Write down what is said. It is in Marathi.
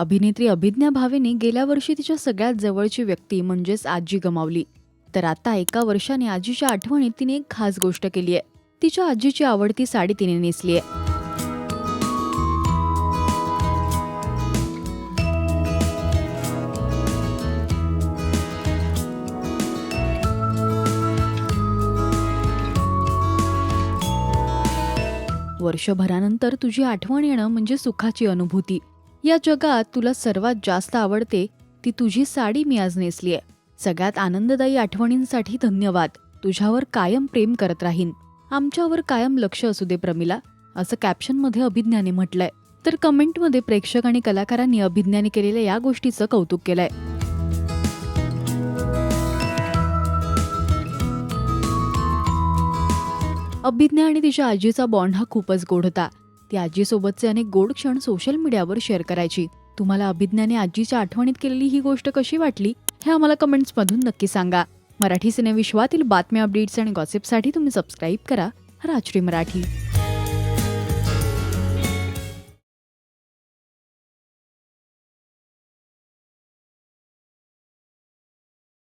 अभिनेत्री अभिज्ञा भावेने गेल्या वर्षी तिच्या सगळ्यात जवळची व्यक्ती म्हणजेच आजी गमावली. तर आता एका वर्षाने आजीच्या आठवणीत तिने एक खास गोष्ट केली आहे. तिच्या आजीची आवडती साडी तिने नेसली आहे. वर्षभरानंतर तुझी आठवण येणं म्हणजे सुखाची अनुभूती. या जगात तुला सर्वात जास्त आवडते ती तुझी साडी मी आज नेसली आहे सगळ्यात आनंददायी आठवणींसाठी धन्यवाद. तुझ्यावर कायम प्रेम करत राहीन. आमच्यावर कायम लक्ष असू दे प्रमिला असं कॅप्शनमध्ये अभिज्ञाने म्हटलंय. तर कमेंटमध्ये प्रेक्षक आणि कलाकारांनी अभिज्ञाने केलेल्या या गोष्टीचं कौतुक केलंय. अभिज्ञा आणि तिच्या आजीचा बॉन्ड हा खूपच गोड होता. ती आजीसोबतचे अनेक गोड क्षण सोशल मीडियावर शेअर करायची. तुम्हाला अभिज्ञाने आजीच्या आठवणीत केलेली ही गोष्ट कशी वाटली हे आम्हाला कमेंट्समधून नक्की सांगा. मराठी सिनेविश्वातील बातम्या अपडेट्स आणि गॉसिपसाठी तुम्ही सबस्क्राईब करा. राजश्री मराठी.